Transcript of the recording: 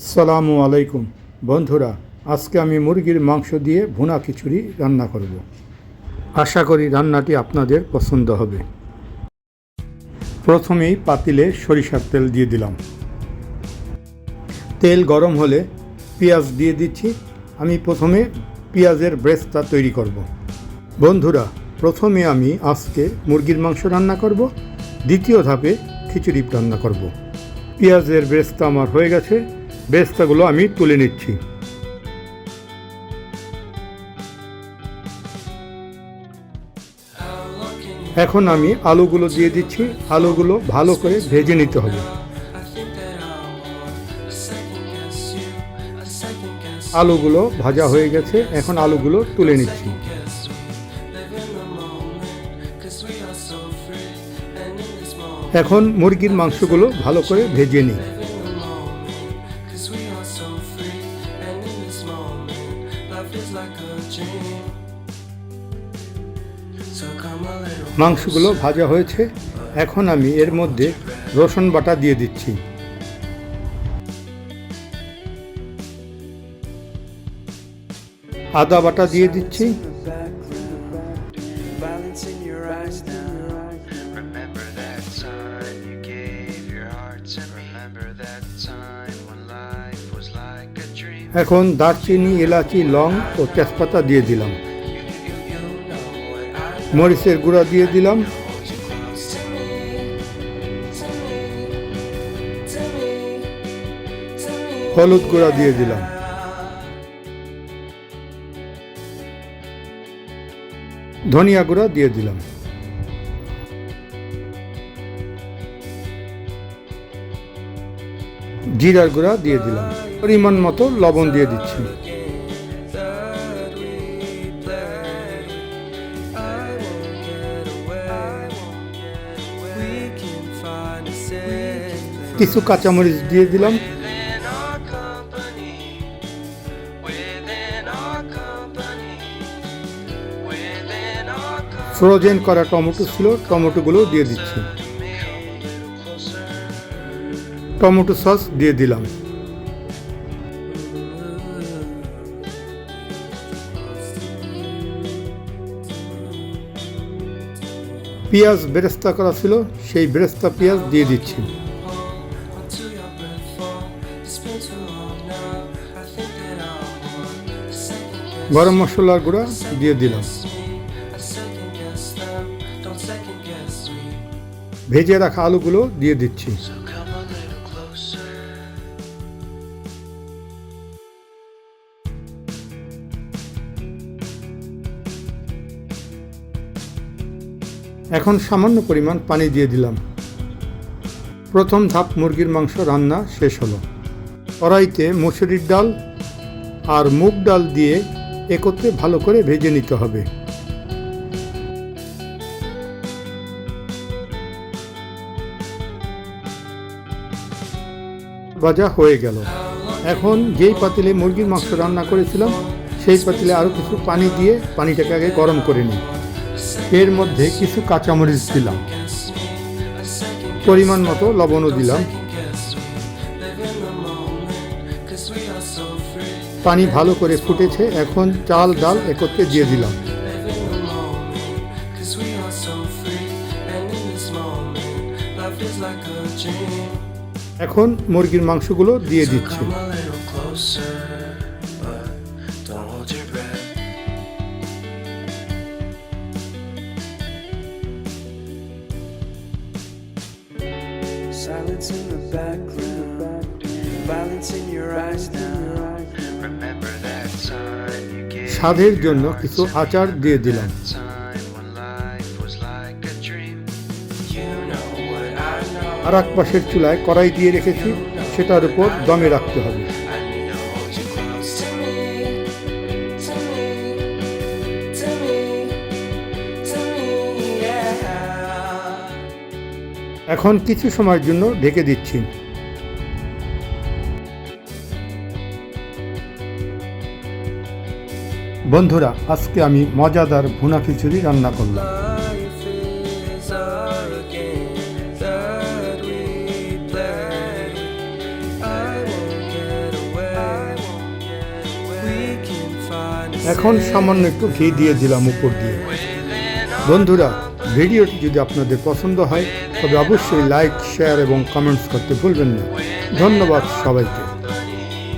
আসসালামু আলাইকুম। বন্ধুরা, আজকে আমি মুরগির মাংস দিয়ে ভুনা খিচুড়ি রান্না করব। আশা করি রান্নাটি আপনাদের পছন্দ হবে। প্রথমেই পাতিলে সরিষার তেল দিয়ে দিলাম। তেল গরম হলে পেঁয়াজ দিয়ে দিচ্ছি। আমি প্রথমে পেঁয়াজের ব্রেস্তা তৈরি করব। বন্ধুরা, প্রথমে আমি আজকে মুরগির মাংস রান্না করব। দ্বিতীয় ধাপে খিচুড়ি রান্না করব। পেঁয়াজের ব্রেস্তা আমার হয়ে গেছে। ব্রেস্তাগুলো আমি তুলে নিচ্ছি। এখন আমি আলুগুলো দিয়ে দিচ্ছি। আলুগুলো ভালো করে ভেজে নিতে হবে। আলুগুলো ভাজা হয়ে গেছে। এখন আলুগুলো তুলে নিচ্ছি। এখন মুরগির মাংসগুলো ভালো করে ভেজে নিই। মাংসগুলো ভাজা হয়েছে। এখন আমি এর মধ্যে রসুন বাটা দিয়ে দিচ্ছি। আদা বাটা দিয়ে দিচ্ছি। এখন দারচিনি, এলাচি, লং ও তেজপাতা দিয়ে দিলাম। মরিচের গুঁড়া দিয়ে দিলাম। হলুদ গুঁড়া দিয়ে দিলাম। ধনিয়া গুঁড়া দিয়ে দিলাম। জিরার গুঁড়া দিয়ে দিলাম। পরিমাণ মতো লবণ দিয়ে দিচ্ছি। কিছু কাঁচামরিচ দিয়ে দিলাম। ফ্রোজেন করা টমেটো ছিল, টমেটোগুলো দিয়ে দিচ্ছি। টমেটো সস দিয়ে দিলাম। পেঁয়াজ বেরেস্তা করা ছিল, সেই বেরেস্তা পেঁয়াজ দিয়ে দিচ্ছি। গরম মশলার গুঁড়া দিয়ে দিলাম। ভেজে রাখা আলুগুলো দিয়ে দিচ্ছি। এখন সামান্য পরিমাণ পানি দিয়ে দিলাম। প্রথম ধাপ মুরগির মাংস রান্না শেষ হলো। কড়াইতে মুসুরির ডাল আর মুগ ডাল দিয়ে একত্রে ভালো করে ভেজে নিতে হবে। ভাজা হয়ে গেল। এখন যেই পাতিলে মুরগির মাংস রান্না করেছিলাম, সেই পাতিলে আরও কিছু পানি দিয়ে পানিটাকে আগে গরম করে নিই। এর মধ্যে কিছু কাঁচামরিচ দিলাম। পরিমাণ মতো লবণও দিলাম। পানি ভালো করে ফুটেছে, এখন চাল ডাল একত্রে দিয়ে দিলাম। এখন মুরগির মাংসগুলো দিয়ে দিচ্ছি। Silence in the background. Violence in your eyes now. Remember that time you gave স্বাদের জন্য কিছু me. আচার দিয়ে দিলাম Time when life was like a dream. You know what I know. আর এক পাশের চুলায় কড়াই দিয়ে রেখেছি সেটার উপর দমে রাখতে হবে এখন কিছু সময়ের জন্য ঢেকে দিচ্ছি। বন্ধুরা, আজকে আমি মজাদার ভুনা খিচুড়ি রান্না করলাম। এখন সামান্য একটু ঘি দিয়ে দিলাম উপর দিয়ে। বন্ধুরা ভিডিওটি যদি আপনাদের পছন্দ হয়, তবে অবশ্যই লাইক শেয়ার এবং কমেন্টস করতে ভুলবেন না। ধন্যবাদ সবাইকে।